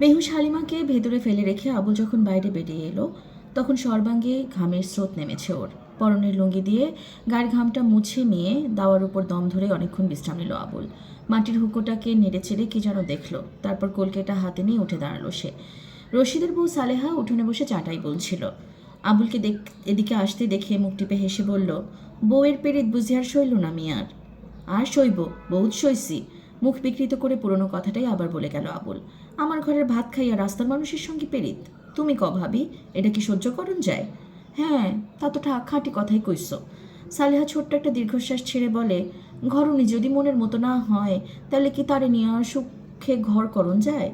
বেহুশ হালিমাকে ভেতরে ফেলে রেখে আবুল যখন বাইরে বেরিয়ে এলো, তখন সর্বাঙ্গে ঘামের স্রোত নেমেছে ওর। পরনের লুঙ্গি দিয়ে গায়ের ঘামটা মুছে নিয়ে দাওয়ার উপর দম ধরে অনেকক্ষণ বিশ্রাম নিল আবুল। মাটির হুকোটাকে নেড়ে চেড়ে কি যেন দেখল, তারপর কলকেটা হাতে নিয়ে উঠে দাঁড়াল সে। রশিদের বউ সালেহা উঠোনে বসে চাটাই বলছিল। আবুলকে দেখ, এদিকে আসতে দেখে মুখ টিপে হেসে বলল, বউয়ের পেরিত বুঝি আর সইল না মিয়ার। আর সইব বহুত সইছি মুখ বিকৃত করে পুরনো কথাটাই আবার বলে গেল আবুল। আমার ঘরের ভাত খাইয়া রাস্তার মানুষের সঙ্গে পেরিত তুমি ক ভাবি, এটা কি সহ্য করণ যায়? হ্যাঁ তা তো খাঁটি কথাই কইস সালেহা ছোট্ট একটা দীর্ঘশ্বাস ছেড়ে বলে, ঘরণী যদি মনের মতো না হয়, তাহলে কি তারে নিয়ে সুখে ঘর করণ যায়?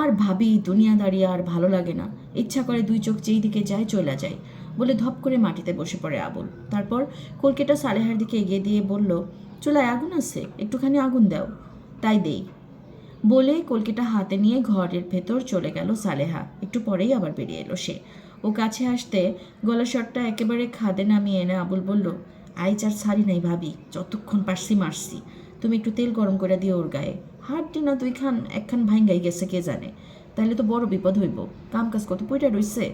আর ভাবি, দুনিয়া দাঁড়িয়ে আর ভালো লাগে না। ইচ্ছা করে দুই চোখ যেই দিকে যায় চলে যায়, বলে ধপ করে মাটিতে বসে পড়ে আবুল। তারপর কলকেটা সালেহার দিকে এগিয়ে দিয়ে বলল চুলায় আগুন আছে, একটুখানি আগুন দাও। তাই দেই। বলে কলকেটা হাতে নিয়ে ঘরের ভেতর চলে গেল সালেহা। একটু পরেই আবার বেরিয়ে এলো সে। ও কাছে আসতে গলা শটটা একেবারে খাদে নামিয়ে এনে আবুল বলল আই চার ছাড়ি নাই ভাবি, যতক্ষণ পারছি মারছি। তুমি একটু তেল গরম করে দিও ওর গায়ে। হাড্ডি না দুইখান, একখান ভাঙ্গাই গেছে কে জানে। তাহলে তো বড় বিপদ হইব। কাম কাজ কত পইটা রইছে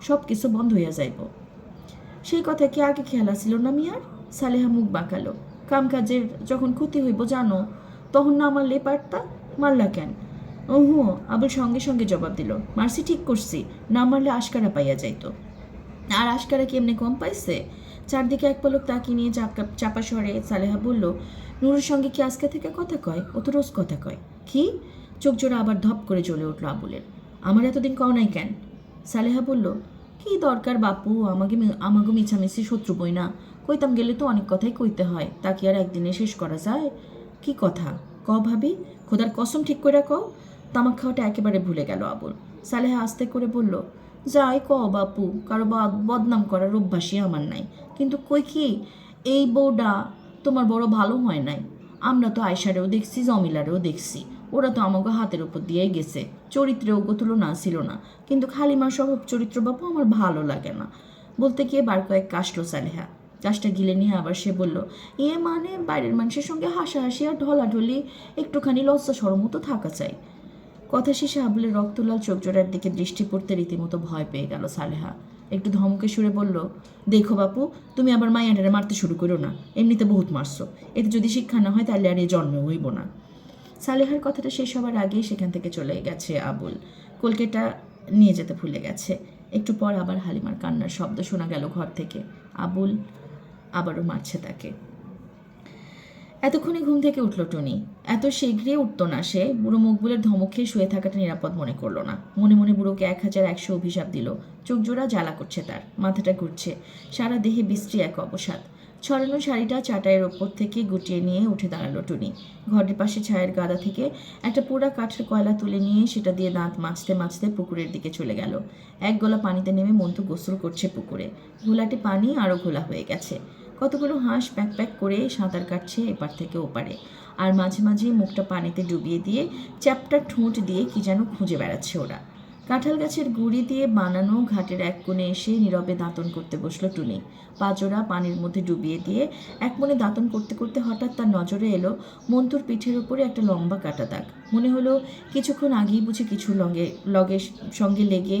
সব কিছু বন্ধ হইয়া যাইব। সেই কথা কি আগে খেয়াল আসিল না মিয়ার? সালেহা মুখ বাঁকালো। কাম কাজের যখন ক্ষতি হইব, জানো, তখন না আমার লেপারটা মারলা কেন? ওহু আবার সঙ্গে সঙ্গে জবাব দিল, মারছি ঠিক করছি, না মারলে আশকারা পাইয়া যাইতো। আর আশকারা কি এমনি কম পাইছে? চারদিকে এক পলক তাকিয়ে নিয়ে চাপা সরে সালেহা বলল, নুরের সঙ্গে কি আজকে থেকে কথা কয়? ও তো রোজ কথা কয়। কি? চোখ জোড়া আবার ধপ করে জ্বলে উঠল আবুলের। আমার এতদিন কও নাই কেন? সালেহা বলল, কি দরকার বাপু, আমাকে আমাকে মিছামিছি শত্রু বই না। কইতাম গেলে তো অনেক কথাই কইতে হয়, তা কি আর একদিনে শেষ করা যায়? কি কথা? ক ভাবি, খোদার কসম ঠিক করে কও, তামাক খাওয়াটা একেবারে ভুলে গেল আবুল। সালেহা আস্তে করে বলল, যাই ক বাপু, কারও বদনাম করার অভ্যাসই আমার নাই। কিন্তু কই কি, এই বউটা তোমার বড় ভালো হয় নাই। আমরা তো আয়সারেও দেখছি, জমিলারেও দেখছি। ওরা তো আমাকে হাতের উপর দিয়েই গেছে। চরিত্রেও তুলনা ছিল না। কিন্তু খালিমার স্বভাব চরিত্র বাপু আমার ভালো লাগে না। বলতে গিয়ে বার কয়েক কাশলো সালেহা। কাজটা গিলে নিয়ে আবার সে বলল, এ মানে বাইরের মানুষের সঙ্গে হাসাহাসি আর ঢলাঢলি, একটুখানি লজ্জা সরম তো থাকা চাই। কথা শেষে আবুলের রক্তলাল চোখ জোড়ার দিকে দৃষ্টি পড়তে রীতিমতো ভয় পেয়ে গেল সালেহা। একটু ধমকে সুরে বলল, দেখো বাপু, তুমি আবার মাইয়াটারে মারতে শুরু করো না, এমনিতে বহুত মারছো। এতে যদি শিক্ষা না হয় তাহলে আর এ জন্মে হইব না। সালেহার কথাটা শেষ হবার আগেই সেখান থেকে চলে গেছে আবুল। কলকেটা নিয়ে যেতে ভুলে গেছে। একটু পর আবার হালিমার কান্নার শব্দ শোনা গেল ঘর থেকে। আবুল আবারও মারছে তাকে। এতক্ষণে ঘুম থেকে উঠল টুনি। এত শীঘ্রই উঠত না সে। বুড়ো মুখগুলোর ধমক খেয়ে শুয়ে থাকাটা নিরাপদ মনে করল না। মনে মনে বুড়োকে এক হাজার একশো অভিশাপ দিল। চোখ জোড়া জ্বালা করছে তার। মাথাটা ঘুরছে। সারা দেহে বিশ্রী এক অবসাদ। ছড়ানো শাড়িটা চাটাইয়ের ওপর থেকে গুটিয়ে নিয়ে উঠে দাঁড়াল টুনি। ঘরের পাশে ছায়ের গাদা থেকে একটা পোড়া কাঠের কয়লা তুলে নিয়ে সেটা দিয়ে দাঁত মাজতে মাজতে পুকুরের দিকে চলে গেল। এক গোলা পানিতে নেমে মন্তু গোসল করছে পুকুরে। ঘোলাটে পানি আরও ঘোলা হয়ে গেছে। কতগুলো হাঁস প্যাক প্যাক করে সাঁতার কাটছে এপার থেকে ওপারে। আর মাঝে মাঝে মুখটা পানিতে ডুবিয়ে দিয়ে চ্যাপটা ঠোঁট দিয়ে কি যেন খুঁজে বেড়াচ্ছে ওরা। কাঁঠাল গাছের গুঁড়ি দিয়ে বানানো ঘাটের এক কোণে এসে নীরবে দাঁতন করতে বসল টুনি। পাজোড়া পানির মধ্যে ডুবিয়ে দিয়ে এক মনে দাঁতন করতে করতে হঠাৎ তার নজরে এলো মন্তুর পিঠের উপরে একটা লম্বা কাটা দাগ। মনে হলো কিছুক্ষণ আগেই বুঝে কিছু লগে লগের সঙ্গে লেগে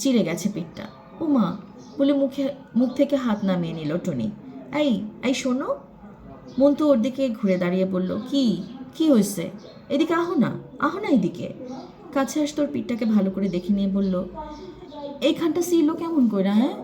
চিড়ে গেছে পিঠটা। ও মা বলে মুখে, মুখ থেকে হাত নামিয়ে নিল টুনি। এই এই শোনো। মন্তু ওর দিকে ঘুরে দাঁড়িয়ে বলল, কি কি হয়েছে এদিকে আহো না আহো না এদিকে। কাছে আস তোর পিঠটাকে ভালো করে দেখে নিয়ে বলল এইখানটা সিলো কেমন করে হ্যাঁ?